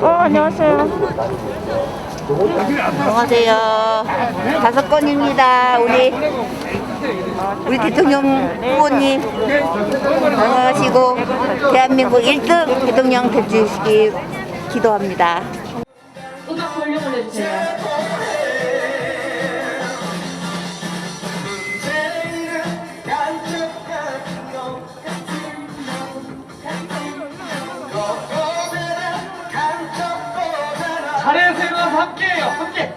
어, 안녕하세요. 안녕하세요. 다섯 건입니다. 우리 우리 대통령 후보님 건강하시고 대한민국 1등 대통령 되주시기 기도합니다. 음악. 함께해요 함께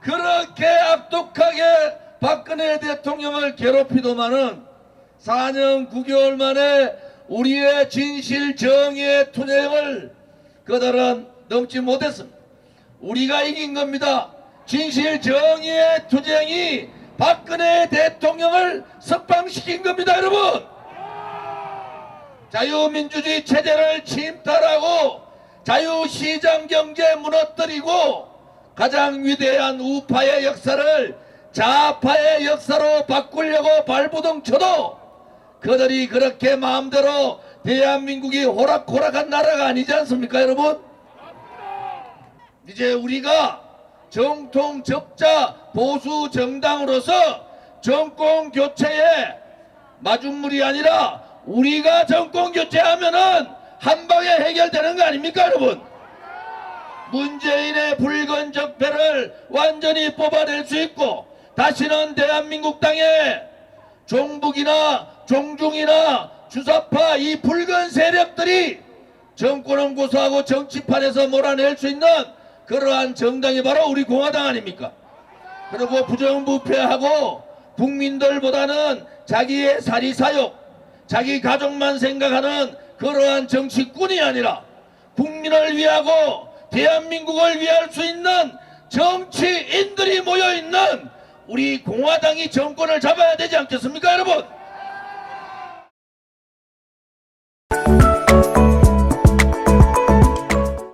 그렇게 악독하게 박근혜 대통령을 괴롭히더만은 4년 9개월 만에 우리의 진실 정의의 투쟁을 그들은 넘지 못했습니다. 우리가 이긴 겁니다. 진실 정의의 투쟁이 박근혜 대통령을 석방 시킨 겁니다, 여러분. 자유민주주의 체제를 침탈하고 자유시장 경제 무너뜨리고 가장 위대한 우파의 역사를 좌파의 역사로 바꾸려고 발부둥 쳐도 그들이 그렇게 마음대로 대한민국이 호락호락한 나라가 아니지 않습니까 여러분? 이제 우리가 정통 적자 보수 정당으로서 정권 교체에 마중물이 아니라 우리가 정권 교체하면은 한 방에 해결되는 거 아닙니까 여러분? 문재인의 붉은 적폐를 완전히 뽑아낼 수 있고 다시는 대한민국 땅에 종북이나 종중이나 주사파 이 붉은 세력들이 정권은 고소하고 정치판에서 몰아낼 수 있는 그러한 정당이 바로 우리 공화당 아닙니까? 그리고 부정부패하고 국민들보다는 자기의 사리사욕, 자기 가족만 생각하는 그러한 정치꾼이 아니라 국민을 위하고 대한민국을 위할 수 있는 정치인들이 모여 있는 우리 공화당이 정권을 잡아야 되지 않겠습니까, 여러분?